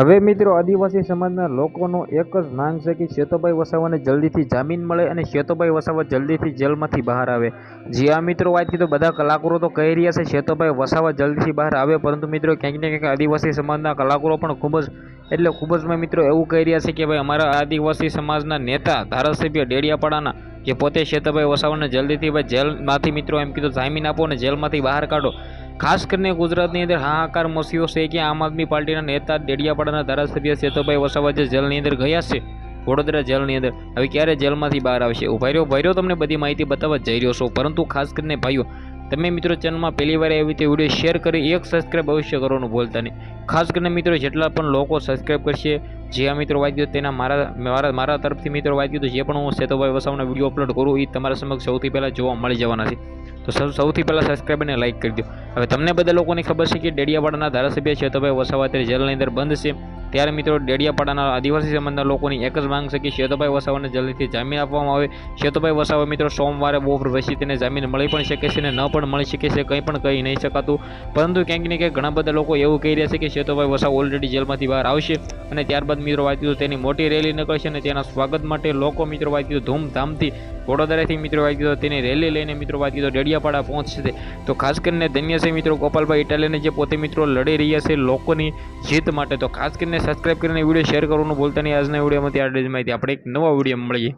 હવે મિત્રો, આદિવાસી સમાજના લોકોનો એક જ માંગ છે કે શ્વેતોભાઈ વસાવાને જલ્દીથી જામીન મળે અને શ્વેતોભાઈ વસાવા જલ્દીથી જેલમાંથી બહાર આવે. જી આ મિત્રો વાતથી તો બધા કલાકારો તો કહી રહ્યા છે શેતોભાઈ વસાવા જલ્દીથી બહાર આવે, પરંતુ મિત્રો ક્યાંક ને ક્યાંક આદિવાસી સમાજના કલાકારો પણ ખૂબ જ, એટલે ખૂબ જ મિત્રો એવું કહી રહ્યા છે કે ભાઈ અમારા આદિવાસી સમાજના નેતા, ધારાસભ્ય ડેડિયાપાડાના, કે પોતે શ્વેતભાઈ વસાવાને જલ્દીથી ભાઈ જેલમાંથી મિત્રો એમ કીધું, જામીન આપો અને જેલમાંથી બહાર કાઢો. ખાસ કરીને ગુજરાતની અંદર હાહાકાર મસ્યો છે કે આમ આદમી પાર્ટીના નેતા દેડિયાપાડાના ધારાસભ્ય સેતુભાઈ વસાવા જે જેલની અંદર ગયા છે, વડોદરા જેલની અંદર. હવે ક્યારે જેલમાંથી બહાર આવશે? ઊભા રહ્યો રહ્યો, તમને બધી માહિતી બતાવવા જઈ રહ્યો છું. પરંતુ ખાસ કરીને ભાઈઓ, તમે મિત્રો ચેનલમાં પહેલી વાર આવી રીતે વીડિયો શેર કરી એક સબસ્ક્રાઈબ અવશ્ય કરવાનું ભૂલતા નહીં. ખાસ કરીને મિત્રો, જેટલા પણ લોકો સબસ્ક્રાઈબ કરશે જે આ મિત્રો વાંચ્યું તેના મારા મારા મારા તરફથી મિત્રો વાંચ્યું તો જે પણ હું સેતુભાઈ વસાવના વીડિયો અપલોડ કરું એ તમારા સમક્ષ સૌથી પહેલાં જોવા મળી જવાના છે. તો સૌથી પહેલાં સબસ્ક્રાઈબ અને લાઇક કરી દો હવે તમને બધા લોકોને ખબર છે કે ડેડિયાવાડાના ધારાસભ્ય શ્વેતભાઈ વસાવા અત્યારે જેલની અંદર બંધ છે. ત્યારે મિત્રો ડેડિયાપાડાના આદિવાસી સમાજના લોકોની એક જ માંગ છે કે શ્વેતભાઈ વસાવાને જલ્દીથી જામીન આપવામાં આવે. શેતોભાઈ વસાવા મિત્રો સોમવારે બપોર પછી તેને જામીન મળી પણ શકે છે અને ન પણ મળી શકે છે, કંઈ પણ કહી નહીં શકાતું. પરંતુ ક્યાંક ને ક્યાંક ઘણા બધા લોકો એવું કહી રહ્યા છે કે શેતોભાઈ વસાવા ઓલરેડી જેલમાંથી બહાર આવશે અને ત્યારબાદ મિત્રો વાંચ્યું તેની મોટી રેલી નીકળશે અને તેના સ્વાગત માટે લોકો મિત્રો વાંચ્યું ધૂમધામથી વડોદરાથી મિત્રો વાંચ્યું તેની રેલી લઈને મિત્રો વાંચ્યું ડેડિયાપાડા પહોંચશે તો. ખાસ કરીને ધન્ય છે મિત્રો ગોપાલભાઈ ઇટાલિયને જે પોતે મિત્રો લડી રહ્યા છે લોકોની જીત માટે. તો ખાસ કરીને સબસ્ક્રાઈબ કરીને વીડિયો શેર કરવાનું ભૂલતા નહીં. આજના વિડીયોમાંથી આ માહિતી. આપણે એક નવા વીડિયો મળીએ.